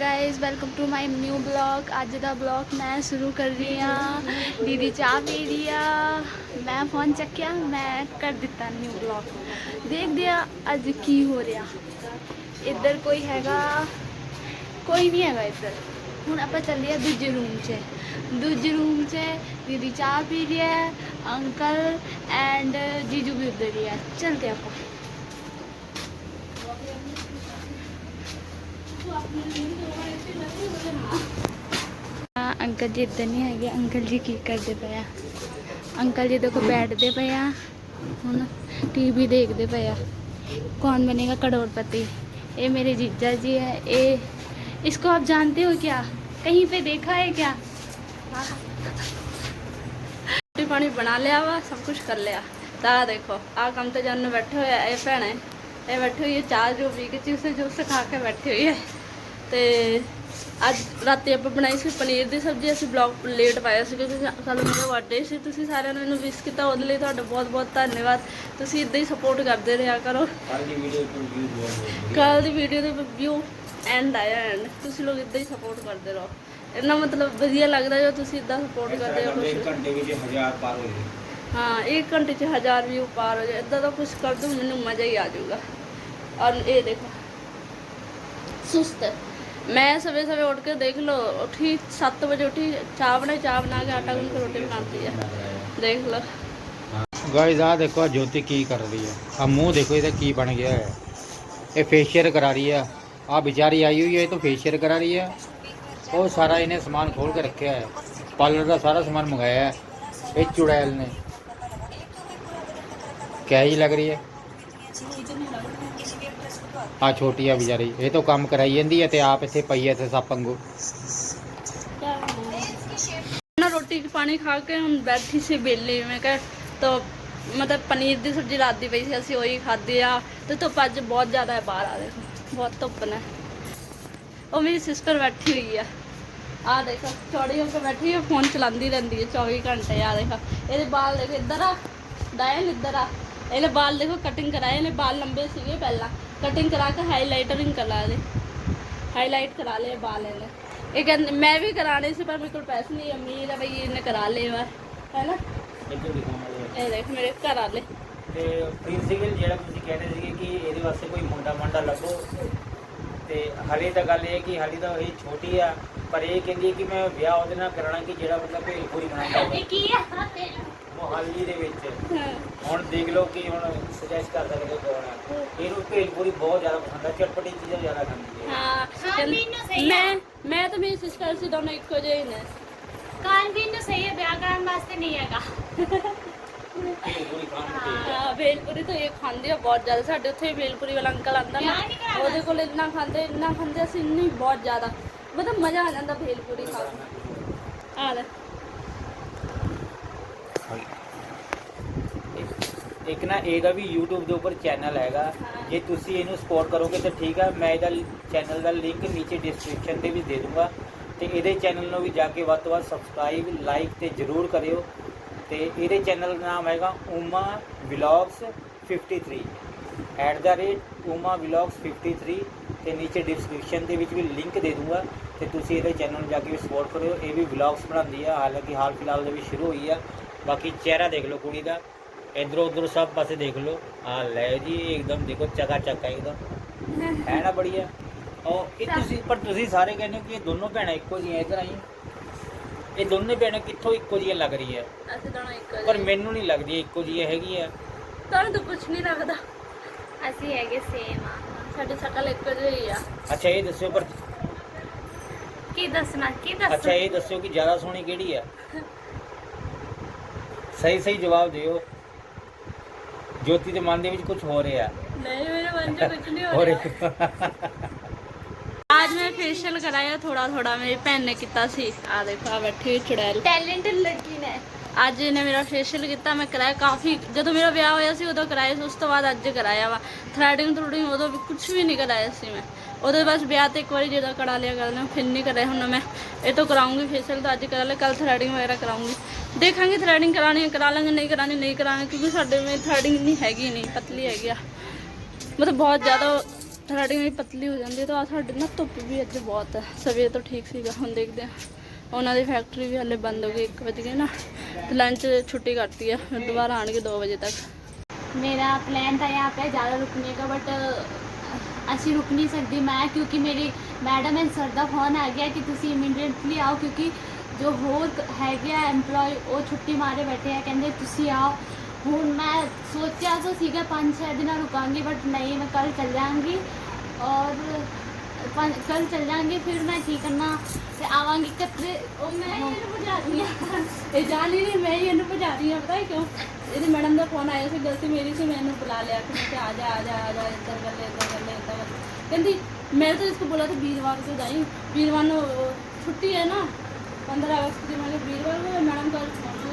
Guys welcome to my new blog ਅੱਜ ਦਾ blog ਮੈਂ ਸ਼ੁਰੂ ਕਰ ਰਹੀ ਹਾਂ। ਦੀਦੀ ਚਾਹ ਪੀ ਰਹੀ ਆ। ਮੈਂ ਫੋਨ ਚੱਕਿਆ, ਮੈਂ ਕਰ ਦਿੱਤਾ ਨਿਊ ਬਲੌਗ ਦੇਖਦੇ ਆ ਅੱਜ ਕੀ ਹੋ ਰਿਹਾ। ਇੱਧਰ ਕੋਈ ਹੈਗਾ? ਕੋਈ ਨਹੀਂ ਹੈਗਾ ਇੱਧਰ। ਹੁਣ ਆਪਾਂ ਚੱਲੇ ਆ ਦੂਜੇ ਰੂਮ 'ਚ। ਦੂਜੇ ਰੂਮ 'ਚ ਦੀਦੀ ਚਾਹ ਪੀ ਰਹੀ ਹੈ, ਅੰਕਲ ਐਂਡ ਜੀਜੂ ਵੀ ਉੱਧਰ ਹੀ ਹੈ ਚਲਦੇ ਆਪਾਂ। ਅੰਕਲ ਜੀ ਇੱਧਰ ਨਹੀਂ ਹੈਗੇ ਅੰਕਲ ਜੀ ਕੀ ਕਰਦੇ ਪਏ ਆ ਅੰਕਲ ਜੀ ਦੇਖੋ ਬੈਠਦੇ ਪਏ ਆ ਹੁਣ ਟੀਵੀ ਦੇਖਦੇ ਪਏ ਆ कौन बनेगा करोड़पति ये मेरे जीजा जी है ये इसको आप जानते हो क्या कहीं पे देखा है क्या ਰੋਟੀ ਪਾਣੀ ਬਣਾ ਲਿਆ ਵਾ ਸਭ ਕੁਝ ਕਰ ਲਿਆ ਤਾਂ ਆਹ ਦੇਖੋ ਆ ਕੰਮ ਤੇ ਜਾਣ ਨੂੰ ਬੈਠੇ ਹੋਏ ਆ ਇਹ ਭੈਣ ਹੈ ਇਹ ਬੈਠੀ ਹੋਈ ਹੈ ਚਾਹ ਜੋ ਪੀ ਕੇ ਜੂਸ ਜੂਸ ਖਾ ਕੇ ਬੈਠੀ ਹੋਈ ਹੈ ਤੇ ਅੱਜ ਰਾਤੀ ਆਪਾਂ ਬਣਾਈ ਸੀ ਪਨੀਰ ਦੀ ਸਬਜ਼ੀ ਅਸੀਂ ਬਲੌਗ ਲੇਟ ਪਾਇਆ ਸੀ ਕਿਉਂਕਿ ਕੱਲ ਮੇਰਾ ਬਰਥਡੇ ਸੀ। ਤੁਸੀਂ ਸਾਰਿਆਂ ਨੇ ਮੈਨੂੰ ਵਿਸ਼ ਕੀਤਾ ਉਹਦੇ ਲਈ ਤੁਹਾਡਾ ਬਹੁਤ ਬਹੁਤ ਧੰਨਵਾਦ। ਤੁਸੀਂ ਇਦਾਂ ਹੀ ਸਪੋਰਟ ਕਰਦੇ ਰਿਹਾ ਕਰੋ। ਕੱਲ ਦੀ ਵੀਡੀਓ ਦੀ ਵਿਊ ਐਂਡ ਆਇਆ ਐਂਡ ਤੁਸੀਂ ਲੋਕ ਇਦਾਂ ਹੀ ਸਪੋਰਟ ਕਰਦੇ ਰਹੋ। ਇੰਨਾ ਮਤਲਬ ਵਧੀਆ ਲੱਗਦਾ ਜੋ ਤੁਸੀਂ ਇਦਾਂ ਸਪੋਰਟ ਕਰਦੇ ਹੋ ਕੁਛ ਘੰਟੇ ਵਿੱਚ 1000 ਪਾਰ ਹੋ ਗਏ ਹਾਂ ਇੱਕ ਘੰਟੇ 'ਚ ਹਜ਼ਾਰ ਵਿਊ ਪਾਰ ਹੋ ਜਾਏ। ਇਦਾਂ ਦਾ ਕੁਝ ਕਰ ਦੋ ਮੈਨੂੰ ਮਜ਼ਾ ਹੀ ਆ ਜਾਊਗਾ। ਔਰ ਇਹ ਦੇਖੋ ਸੁਸਤ। ਮੈਂ ਸਵੇਰੇ ਸਵੇਰੇ ਉੱਠ ਕੇ ਦੇਖ ਲਓ, ਉੱਠੀ 7 ਵਜੇ ਉੱਠੀ, ਚਾਹ ਬਣਾਈ, ਚਾਹ ਬਣਾ ਕੇ ਆਟਾ ਗੁੰਨ ਕੇ ਰੋਟੀ ਬਣਾਉਂਦੀ ਆ। ਦੇਖ ਲਓ। ਗਾਇਜ਼ ਆ ਦੇਖੋ, ਆਹ ਜੋਤੀ ਕੀ ਕਰ ਰਹੀ ਹੈ। ਆ ਮੂੰਹ ਦੇਖੋ, ਇਹਦਾ ਕੀ ਬਣ ਗਿਆ ਹੈ। ਇਹ ਫੇਸ਼ੀਅਲ ਕਰਾ ਰਹੀ ਹੈ। ਆ ਵਿਚਾਰੀ ਆਈ ਹੋਈ ਹੈ, ਇਹ ਤਾਂ ਫੇਸ਼ੀਅਲ ਕਰਾ ਰਹੀ ਹੈ। ਉਹ ਸਾਰਾ ਇਹਨੇ ਸਮਾਨ ਖੋਲ ਕੇ ਰੱਖਿਆ ਹੈ। ਪਾਰਲਰ ਦਾ ਸਾਰਾ ਸਮਾਨ ਮੰਗਾਇਆ ਹੈ। ਇਹ ਚੁੜੈਲ ਨੇ। ਕਿਆ ਹੀ ਲੱਗ ਰਹੀ ਹੈ? ਆ ਛੋਟੀ ਆ ਵਿਚਾਰੀ, ਇਹ ਤਾਂ ਕੰਮ ਕਰਾਈ ਜਾਂਦੀ ਹੈ ਤੇ ਆਪ ਇੱਥੇ ਪਈ ਹੈ ਤੇ ਸੱਪ ਵਾਂਗੂ। ਨਾ ਰੋਟੀ ਪਾਣੀ ਖਾ ਕੇ ਹੁਣ ਬੈਠੀ ਸੀ ਬੇਲੀ, ਮੈਂ ਕਿਹਾ ਤਾਂ ਮਤਲਬ ਪਨੀਰ ਦੀ ਸਬਜ਼ੀ ਰਾਤ ਦੀ ਪਈ ਸੀ, ਅਸੀਂ ਉਹੀ ਖਾਧੀ ਆ, ਤੇ ਧੁੱਪ ਅੱਜ ਬਹੁਤ ਜ਼ਿਆਦਾ ਹੈ ਬਾਹਰ ਆ ਦੇਖੋ, ਬਹੁਤ ਧੁੱਪ ਨੇ। ਉਹ ਮੇਰੀ ਸਿਸਟਰ ਬੈਠੀ ਹੋਈ ਆ। ਆ ਦੇਖੋ, ਚੌੜੀ ਹੋ ਕੇ ਬੈਠੀ ਹੈ ਫੋਨ ਚਲਾਉਂਦੀ ਰਹਿੰਦੀ ਹੈ 24 ਘੰਟੇ, ਆ ਦੇਖੋ, ਇਹਦੇ ਬਾਲ ਦੇਖੋ, ਇੱਧਰ ਆ ਡਾਇਨ ਇੱਧਰ ਆ। ਇਹਨੇ ਬਾਲ ਦੇਖੋ ਕਟਿੰਗ ਕਰਾਏ ਇਹਨੇ ਬਾਲ ਲੰਬੇ ਸੀਗੇ ਪਹਿਲਾਂ। ਕਟਿੰਗ ਕਰਾ ਕੇ ਹਾਈਲਾਈਟਰਿੰਗ ਕਰਾ ਦੇ ਹਾਈਲਾਈਟ ਕਰਾ ਲਏ ਬਾਲ ਇਹਨੇ। ਇਹ ਕਹਿੰਦੇ ਮੈਂ ਵੀ ਕਰਾਣੇ ਸੀ ਪਰ ਮੇਰੇ ਕੋਲ ਪੈਸੇ ਨਹੀਂ ਅਮੀਰ ਹੈ ਬਈ ਇਹਨੇ ਕਰਾ ਲਏ ਵਾ। ਹੈ ਨਾ ਇੱਧਰ ਦਿਖਾਵਾਂਗੇ ਇਹ ਦੇਖ ਮੇਰੇ ਘਰ ਵਾਲੇ। ਤੇ ਪ੍ਰਿੰਸੀਪਲ ਜਿਹੜਾ ਤੁਸੀਂ ਕਹਿੰਦੇ ਸੀਗੇ ਕਿ ਇਹਦੇ ਵਾਸਤੇ ਕੋਈ ਮੁੰਡਾ ਮੰਡਾ ਲੱਭੋ ਤੇ ਹਲੇ ਤਾਂ ਗੱਲ ਇਹ ਹੈ ਕਿ ਹਲੇ ਤਾਂ ਇਹ ਛੋਟੀ ਆ ਪਰ ਇਹ ਕਹਿੰਦੀ ਹੈ ਕਿ ਮੈਂ ਵਿਆਹ ਉਹਦੇ ਨਾਲ ਕਰਾਣਾ ਕਿ ਜਿਹੜਾ ਬੰਦਾ ਭੇਲਪੂਰੀ ਬਣਾਉਂਦਾ ਹੋਵੇ। ਕੀ ਆ ਮੁਹਾਲੀ ਦੇ ਵਿੱਚ। ਹਾਂ। ਹੁਣ ਦੇਖ ਲਓ ਕਿ ਹੁਣ ਸੁਜੈਸਟ ਕਰ ਸਕਦੇ ਕੌਣ ਆ। ਇਹਨੂੰ ਭੇਲਪੂਰੀ ਬਹੁਤ ਜ਼ਿਆਦਾ ਪਸੰਦ ਆ ਚਟਪਟੀ ਚੀਜ਼ਾਂ ਜ਼ਿਆਦਾ ਖਾਂਦੀ ਹੈ। ਹਾਂ ਕਹਿੰਦੀ- ਮੈਂ ਮੈਂ ਤਾਂ ਮੇਰੀ ਸਿਸਟਰ ਸੀ ਦੋਨੋਂ ਇੱਕੋ ਜਿਹੇ ਹੀ ਨੇ। ਕਾਨਵੀਨ ਨੂੰ ਸਹੀ ਹੈ ਵਿਆਹ ਕਰਨ ਵਾਸਤੇ ਨਹੀਂ ਹੈਗਾ। ਭੇਲਪੂਰੀ ਖਾਣ ਨੂੰ ਹਾਂ। ਭੇਲਪੂਰੀ ਤਾਂ ਇਹ ਖਾਂਦੇ ਆ ਬਹੁਤ ਜ਼ਿਆਦਾ। ਸਾਡੇ ਉੱਥੇ ਭੇਲਪੂਰੀ ਵਾਲਾ ਅੰਕਲ ਆਂਦਾ ਨਾ ਵਿਆਹ ਨਹੀਂ ਕਰਾਉਣਾ। ਉਹਦੇ ਕੋਲ ਇੰਨਾ ਖਾਂਦੇ ਇੰਨਾ ਖਾਂਦੇ ਅਸੀਂ ਇੰਨੀ ਬਹੁਤ ਜ਼ਿਆਦਾ। ਮਤਲਬ ਮਜ਼ਾ ਆ ਜਾਂਦਾ ਭੇਲਪੂਰੀ ਖਾ ਕੇ ਆ ਲੈ। ਇੱਕ- ਨਾ ਇਹਦਾ ਵੀ YouTube ਦੇ ਉੱਪਰ ਚੈਨਲ ਹੈਗਾ। ਜੇ ਤੁਸੀਂ ਇਹਨੂੰ ਸਪੋਰਟ ਕਰੋਗੇ ਤਾਂ ਠੀਕ ਆ। ਮੈਂ ਇਹਦਾ ਚੈਨਲ ਦਾ ਲਿੰਕ ਨੀਚੇ ਡਿਸਕ੍ਰਿਪਸ਼ਨ ਦੇ ਵਿੱਚ ਦੇ ਦੂੰਗਾ। ਤੇ ਇਹਦੇ ਚੈਨਲ ਨੂੰ ਵੀ ਜਾ ਕੇ ਵੱਧ ਤੋਂ ਵੱਧ ਸਬਸਕ੍ਰਾਈਬ ਲਾਈਕ ਤੇ ਜਰੂਰ ਕਰਿਓ। ਤੇ ਇਹਦੇ ਚੈਨਲ ਦਾ ਨਾਮ ਹੈਗਾ Uma vlogs 53 at the rate Uma vlogs 53 ਤੇ ਨੀਚੇ ਡਿਸਕ੍ਰਿਪਸ਼ਨ ਦੇ ਵਿੱਚ ਵੀ ਲਿੰਕ ਦੇ ਦੂੰਗਾ। ਤੇ ਤੁਸੀਂ ਇਹਦੇ ਚੈਨਲ ਨੂੰ ਜਾ ਕੇ ਵੀ ਸਪੋਰਟ ਕਰਿਓ। ਇਹ ਵੀ ਵਲੌਗਸ ਬਣਾਉਂਦੀ ਆ। ਹਾਲਾਂਕਿ ਹਾਲ ਫਿਲਹਾਲ ਦੇ ਵਿੱਚ ਸ਼ੁਰੂ ਹੋਈ ਆ। ਬਾਕੀ ਚਿਹਰਾ ਦੇਖ ਲਓ ਕੁੜੀ ਦਾ। ਇਧਰ ਉਧਰ ਸਭ ਪਾਸੇ ਦੇਖ ਲਓ। ਆ ਲੈ ਜੀ ਇੱਕਦਮ ਦੇਖੋ ਚਗਾ ਚੱਕਾ ਇੱਕਦਮ। ਹੈ ਨਾ ਬੜੀਆ? ਔਰ ਇਹ ਤੁਸੀਂ ਪਰ ਤੁਸੀਂ ਸਾਰੇ ਕਹਿੰਦੇ ਹੋ ਕਿ ਇਹ ਦੋਨੋਂ ਭੈਣਾਂ ਇੱਕੋ ਜਿਹੀਆਂ ਇਧਰ ਆਈਆਂ। ਇਹ ਦੋਨੇ ਭੈਣਾਂ ਕਿੱਥੋਂ ਇੱਕੋ ਜਿਹੀਆਂ ਲੱਗ ਰਹੀ ਹੈ ਅਸੀਂ ਦੋਨੋਂ ਇੱਕੋ ਪਰ ਮੈਨੂੰ ਨਹੀਂ ਲੱਗਦੀ ਇੱਕੋ ਜਿਹੀ ਹੈਗੀ ਆ ਤੁਹਾਨੂੰ ਤਾਂ ਕੁਝ ਨਹੀਂ ਲੱਗਦਾ। ਅਸੀਂ ਹੈਗੇ ਸੇਮ ਆ। ਸਾਡੀ ਸ਼ਕਲ ਇੱਕੋ ਜਿਹੀ ਆ। ਅੱਛਾ ਇਹ ਦੱਸਿਓ ਪਰ ਕੀ ਦੱਸਣਾ ਕੀ ਅੱਛਾ ਇਹ ਦੱਸਿਓ ਕਿ ਜ਼ਿਆਦਾ ਸੋਹਣੀ ਕਿਹੜੀ ਆ? ਸਹੀ ਸਹੀ ਜਵਾਬ ਦਿਓ। ਜੋਤੀ ਦੇ ਮਨ ਦੇ ਵਿੱਚ ਕੁਝ ਹੋ ਰਿਹਾ ਨਹੀਂ ਮੇਰੇ ਮਨ 'ਚ ਕੁਝ ਨਹੀਂ ਹੋ ਹੋ ਰਿਹਾ ਰਿਹਾ आज मैं फेशियल कराया थोड़ा थोड़ा मेरी भैन ने किया सी आ देखो आ बैठी हुई चुड़ैल ਟੈਲੈਂਟਡ ਲੜਕੀ ਨੇ ਅੱਜ ਇਹਨੇ ਮੇਰਾ ਫੇਸ਼ੀਅਲ ਕੀਤਾ, ਮੈਂ ਕਰਾਇਆ ਕਾਫੀ, ਜਦੋਂ ਮੇਰਾ ਵਿਆਹ ਹੋਇਆ ਸੀ, ਉਦੋਂ ਕਰਾਇਆ ਸੀ, ਉਸ ਤੋਂ ਬਾਅਦ ਅੱਜ ਕਰਾਇਆ ਵਾ। ਥਰੈਡਿੰਗ ਥਰੂਡਿੰਗ ਉਦੋਂ ਵੀ ਕੁਝ ਵੀ ਨਹੀਂ ਕਰਾਇਆ ਸੀ ਮੈਂ। ਉਹਦੇ ਬਸ ਵਿਆਹ ਤੇ ਇੱਕ ਵਾਰੀ ਜਦੋਂ ਕਰਾ ਲਿਆ ਕਰ ਲਿਆ ਫਿਰ ਨਹੀਂ ਕਰਾਇਆ ਹੁਣ ਮੈਂ। ਇਹ ਤੋਂ ਕਰਾਉਂਗੀ ਫੇਸ਼ੀਅਲ ਤਾਂ ਅੱਜ ਕਰਾ ਲਿਆ ਕੱਲ ਥਰੈਡਿੰਗ ਵਗੈਰਾ ਕਰਾਉਂਗੀ। ਦੇਖਾਂਗੇ ਥਰੈਡਿੰਗ ਕਰਾਣੀ ਕਰਾ ਲਾਂਗੇ, ਨਹੀਂ ਕਰਾਣੀ ਨਹੀਂ ਕਰਾਂਗੇ ਕਿਉਂਕਿ ਸਾਡੇ ਵਿੱਚ ਥਰੈਡਿੰਗ ਨਹੀਂ ਹੈਗੀ ਨਹੀਂ, ਪਤਲੀ ਹੈਗੀ ਆ। ਮਤਲਬ ਬਹੁਤ ਜ਼ਿਆਦਾ ਥਰੈਡਿੰਗ ਵੀ ਪਤਲੀ ਹੋ ਜਾਂਦੀ ਹੈ ਤਾਂ ਸਾਡੇ ਨਾ ਧੁੱਪ ਵੀ ਅੱਜ ਬਹੁਤ ਹੈ ਸਵੇਰ ਤੋਂ ਠੀਕ ਸੀਗਾ, ਹੁਣ ਦੇਖਦੇ ਆ। ਉਹਨਾਂ ਦੀ ਫੈਕਟਰੀ ਵੀ ਹਲੇ ਬੰਦ ਹੋ ਗਈ 1 ਵਜੇ ਨਾ। ਤੇ ਲੰਚ ਛੁੱਟੀ ਕਰਤੀ ਹੈ ਫਿਰ ਦੁਬਾਰਾ ਆਣਗੇ 2 ਵਜੇ ਤੱਕ मेरा प्लान था यहाँ पे ज़्यादा रुकने का बट ਅਸੀਂ ਰੁਕ ਨਹੀਂ ਸਕਦੀ ਮੈਂ ਕਿਉਂਕਿ ਮੇਰੀ ਮੈਡਮ ਐਂਡ ਸਰ ਦਾ ਫੋਨ ਆ ਗਿਆ ਕਿ ਤੁਸੀਂ ਇਮੀਡੀਏਟਲੀ ਆਓ ਕਿਉਂਕਿ ਜੋ ਹੋਰ ਕ- ਹੈਗੇ ਆ EMPLOYE ਉਹ ਛੁੱਟੀ ਮਾਰੇ ਬੈਠੇ ਆ ਕਹਿੰਦੇ ਤੁਸੀਂ ਆਓ ਹੁਣ ਮੈਂ ਸੋਚਿਆ ਤਾਂ ਸੀਗਾ 5-6 ਦਿਨਾਂ ਰੁਕਾਂਗੀ ਬਟ ਨਹੀਂ ਮੈਂ ਕੱਲ ਚੱਲ ਜਾਵਾਂਗੀ ਔਰ ਕੱਲ ਚੱਲ ਜਾਵਾਂਗੀ ਫਿਰ ਮੈਂ ਕੀ ਕਰਨਾ ਤੇ ਆਵਾਂਗੀ ਕਿਤੇ ਉਹ ਮੈਂ ਇਹਨੂੰ ਭਜਾ ਰਹੀ ਹਾਂ ਇਹ ਜਾਣ ਹੀ ਨਹੀਂ ਮੈਂ ਹੀ ਇਹਨੂੰ ਭਜਾ ਰਹੀ ਹਾਂ ਪਤਾ ਹੈ ਕਿਉਂ ਇਹਦੀ ਮੈਡਮ ਦਾ ਫੋਨ ਆਇਆ ਸੀ ਗਲਤੀ ਮੇਰੀ ਸੀ ਮੈਨੂੰ ਬੁਲਾ ਲਿਆ ਕਿ ਮੈਂ ਕਿਹਾ ਆ ਜਾ ਆ ਜਾ ਆ ਜਾ ਇੱਧਰ ਕਰ ਲੈ ਇੱਧਰ ਕਰ ਲੈ ਇੱਧਰ ਕਰ ਲੈ। ਕਹਿੰਦੀ मैं तो इसको बोला था वीरवार को जाई वीरवार नो छुट्टी है ना पंद्रह अगस्त की मैंने वीरवार को मैडम का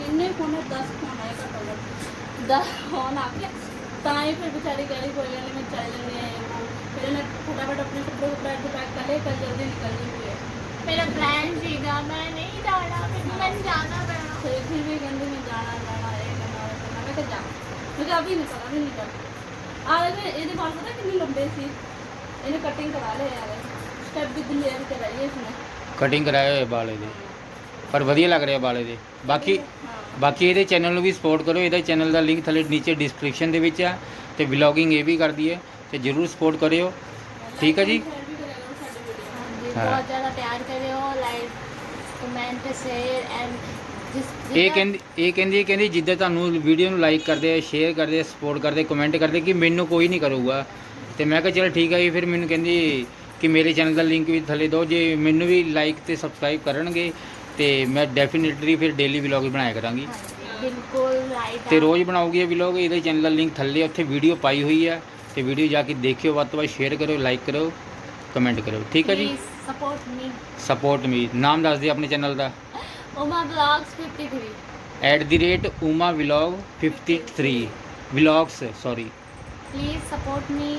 इन्ने फोन है दस फोन आए घट्टो घट्ट दस फोन आ गया ਤਾਂ ਹੀ ਫਿਰ ਵਿਚਾਰੀ ਕਹਿ ਰਹੀ ਕੋਈ ਗੱਲ ਨਹੀਂ ਮੈਂ ਚੱਲ ਜੰਨੇ ਆ ਫਿਰ ਇਹਨੇ ਫਟਾਫਟ ਆਪਣੇ ਕੱਪੜੇ ਕੁਪੜੇ ਅੱਜ ਪੈਕ ਕਰ ਲਏ ਕੱਲ ਜਲਦੀ ਨਿਕਲ ਜੂਗੀ ਮੇਰਾ ਪਲਾਨ ਸੀਗਾ ਮੈਂ ਨਹੀਂ ਜਾਣਾ ਮੈਂ ਜਾਣਾ ਪੈਣਾ। ਫਿਰ ਫਿਰ ਵੀ ਕਹਿੰਦੇ ਮੈਂ ਜਾਣਾ ਜਾਣਾ ਇਹ ਕਰਨਾ ਉਹ ਕਰਨਾ। ਮੈਂ ਕਿਹਾ ਜਾ। ਮੈਂ ਅਭੀ ਨਿਕਲ ਅਭੀ ਨਿਕਲ ਆ ਇਹਦੇ ਇਹਦੇ ਵਾਲ ਪਤਾ ਕਿੰਨੇ ਲੰਬੇ ਸੀ? ਇਹਨੇ ਕਟਿੰਗ ਕਰਾ ਲਿਆ ਯਾਰ ਸਟੈਪ ਵੀ ਦਿਲੇ ਵੀ ਕਰਾਈ ਇਸਨੇ। ਕਟਿੰਗ ਕਰਾਏ ਹੋਏ ਬਾਲੇ ਦੇ ਪਰ ਵਧੀਆ ਲੱਗ ਰਿਹਾ ਬਾਲੇ ਦੇ ਬਾਕੀ ਹਾਂ। ਬਾਕੀ ਇਹਦੇ ਚੈਨਲ ਨੂੰ ਵੀ ਸਪੋਰਟ ਕਰੋ। ਇਹਦਾ ਚੈਨਲ ਦਾ ਲਿੰਕ ਥੱਲੇ ਨੀਚੇ ਡਿਸਕ੍ਰਿਪਸ਼ਨ ਦੇ ਵਿੱਚ ਆ ਤੇ ਵਲੌਗਿੰਗ ਇਹ ਵੀ ਕਰਦੀ ਹੈ। ਤੇ ਜਰੂਰ ਸਪੋਰਟ ਕਰਿਓ ਠੀਕ ਹੈ ਜੀ ਹਾਂ। ਬਹੁਤ ਜ਼ਿਆਦਾ ਪਿਆਰ ਕਰਿਓ ਲਾਈਕ ਕਮੈਂਟ ਸ਼ੇਅਰ ਐਂਡ ਇਹ ਕਹਿੰਦੀ ਇਹ ਕਹਿੰਦੀ ਕਹਿੰਦੀ ਜਿੱਦਾਂ ਤੁਹਾਨੂੰ ਵੀਡੀਓ ਨੂੰ ਲਾਈਕ ਕਰਦੇ ਆ ਸ਼ੇਅਰ ਕਰਦੇ ਆ ਸਪੋਰਟ ਕਰਦੇ ਕਮੈਂਟ ਕਰਦੇ ਕਿ ਮੈਨੂੰ ਕੋਈ ਨਹੀਂ ਕਰੂਗਾ ਤੇ ਮੈਂ ਕਿਹਾ ਚਲ ਠੀਕ ਹੈ ਜੀ ਫਿਰ ਮੈਨੂੰ ਕਹਿੰਦੀ ਕਿ ਮੇਰੇ ਚੈਨਲ ਦਾ ਲਿੰਕ ਵੀ ਥੱਲੇ ਦਿਓ ਜੇ ਮੈਨੂੰ ਵੀ ਲਾਈਕ ਤੇ ਸਬਸਕ੍ਰਾਈਬ ਕਰਨਗੇ ਤੇ ਮੈਂ ਡੈਫੀਨਿਟਲੀ ਫਿਰ ਡੇਲੀ ਵਲੌਗ ਬਣਾਇਆ ਕਰਾਂਗੀ ਬਿਲਕੁਲ ਰਾਈਟ ਤੇ ਰੋਜ਼ ਬਣਾਉਗੀ ਇਹ ਵਲੌਗ ਇਹਦੇ ਚੈਨਲ ਦਾ ਲਿੰਕ ਥੱਲੇ ਉੱਥੇ ਵੀਡੀਓ ਪਾਈ ਹੋਈ ਆ ਤੇ ਵੀਡੀਓ ਜਾ ਕੇ ਦੇਖਿਓ ਵੱਧ ਤੋਂ ਵੱਧ ਸ਼ੇਅਰ ਕਰੋ ਲਾਈਕ ਕਰੋ ਕਮੈਂਟ ਕਰੋ ਠੀਕ ਹੈ ਜੀ? ਸਪੋਰਟ ਮੀ ਸਪੋਰਟ ਮੀ ਨਾਮ ਦੱਸ ਦਿਓ ਆਪਣੇ channel the. Uma vlogs 53 at the rate Uma vlog 53 vlogs sorry please support me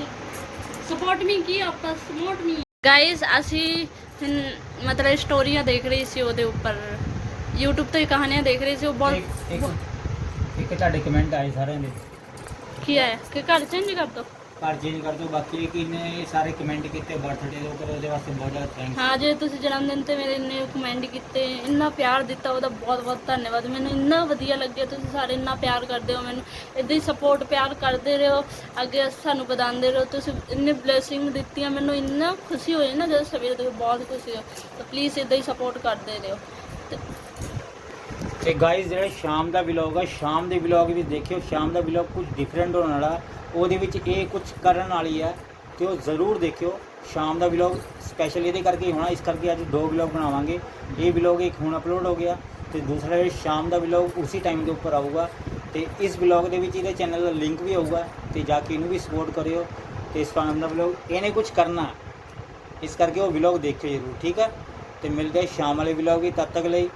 support me ਕੀ ਆਪਾਂ? ਸਪੋਰਟ ਮੀ ਗਾਇਸ ਅਸੀਂ ਮਤਲਬ ਸਟੋਰੀਆਂ ਦੇਖ ਰਹੀ ਸੀ ਉਹਦੇ ਉੱਪਰ। YouTube ਤੇ ਕਹਾਣੀਆਂ ਦੇਖ ਰਹੀ ਸੀ ਉਹ ਬਹੁਤ ਇੱਕ ਤੁਹਾਡੇ ਕਮੈਂਟ ਆਏ ਸਾਰਿਆਂ ਦੇ। ਕੀ ਹੈ ਕਿ ਘਰ ਚੇਂਜ ਕਰ ਦੋ ਘਰ ਚੇਂਜ ਕਰ ਦਿਓ। ਬਾਕੀ ਕਿ ਇਹਨੇ ਸਾਰੇ ਕਮੈਂਟ ਕੀਤੇ ਬਰਥਡੇ ਦੇ ਉੱਪਰ, ਉਹਦੇ ਵਾਸਤੇ ਬਹੁਤ ਜ਼ਿਆਦਾ ਥੈਂਕਸ ਹਾਂ, ਜੇ ਤੁਸੀਂ ਜਨਮ ਦਿਨ ਤੇ ਮੇਰੇ ਇੰਨੇ ਕਮੈਂਟ ਕੀਤੇ, ਇੰਨਾ ਪਿਆਰ ਦਿੱਤਾ, ਉਹਦਾ ਬਹੁਤ ਬਹੁਤ ਧੰਨਵਾਦ। ਮੈਨੂੰ ਇੰਨਾ ਵਧੀਆ ਲੱਗਿਆ, ਤੁਸੀਂ ਸਾਰੇ ਇੰਨਾ ਪਿਆਰ ਕਰਦੇ ਹੋ ਮੈਨੂੰ। ਇਦਾਂ ਹੀ ਸਪੋਰਟ ਪਿਆਰ ਕਰਦੇ ਰਹੋ, ਅੱਗੇ ਸਾਨੂੰ ਵਧਾਉਂਦੇ ਰਹੋ। ਤੁਸੀਂ ਇੰਨੇ ਬਲੇਸਿੰਗ ਦਿੱਤੀਆਂ, ਮੈਨੂੰ ਇੰਨਾ ਖੁਸ਼ੀ ਹੋਈ ਨਾ ਜਦੋਂ ਸਵੇਰੇ ਤੋਂ ਬਹੁਤ ਖੁਸ਼ੀ ਹੋਈ। ਤਾਂ ਪਲੀਜ਼ ਇਦਾਂ ਹੀ ਸਪੋਰਟ ਕਰਦੇ ਰਹੋ। ਤੇ ਗਾਇਸ ਜਿਹੜਾ ਸ਼ਾਮ ਦਾ ਵਲੌਗ ਆ, ਸ਼ਾਮ ਦੇ ਵਲੌਗ ਵੀ ਦੇਖਿਓ, ਸ਼ਾਮ ਦਾ ਵਲੌਗ ਕੁਝ ਡਿਫਰੈਂਟ ਹੋਣ ਵਾਲਾ, ਉਹਦੇ ਵਿੱਚ ਇਹ ਕੁਝ ਕਰਨ ਵਾਲੀ ਹੈ ਤੇ ਉਹ ਜ਼ਰੂਰ ਦੇਖਿਓ, ਸ਼ਾਮ ਦਾ ਵਲੌਗ ਸਪੈਸ਼ਲ ਇਹਦੇ ਕਰਕੇ ਹੀ ਹੋਣਾ, ਇਸ ਕਰਕੇ ਅੱਜ ਦੋ ਵਲੌਗ ਬਣਾਵਾਂਗੇ। ਇਹ ਵਲੌਗ ਇੱਕ ਹੁਣ ਅਪਲੋਡ ਹੋ ਗਿਆ, ਤੇ ਦੂਸਰਾ ਇਹ ਸ਼ਾਮ ਦਾ ਵਲੌਗ ਉਸੇ ਟਾਈਮ ਦੇ ਉੱਪਰ ਆਊਗਾ, ਤੇ ਇਸ ਵਲੌਗ ਦੇ ਵਿੱਚ ਇਹਦੇ ਚੈਨਲ ਦਾ ਲਿੰਕ ਵੀ ਆਊਗਾ, ਤੇ ਜਾ ਕੇ ਇਹਨੂੰ ਵੀ ਸਪੋਰਟ ਕਰਿਓ, ਤੇ ਇਸ ਸ਼ਾਮ ਦਾ ਵਲੌਗ ਇਹਨੇ ਕੁਝ ਕਰਨਾ। ਇਸ ਕਰਕੇ ਉਹ ਵਲੌਗ ਦੇਖਿਓ ਜ਼ਰੂਰ, ਠੀਕ ਹੈ ਤੇ ਮਿਲਦੇ ਸ਼ਾਮ ਵਾਲੇ ਵਲੌਗ ਵੀ ਤਦ ਤੱਕ ਲਈ।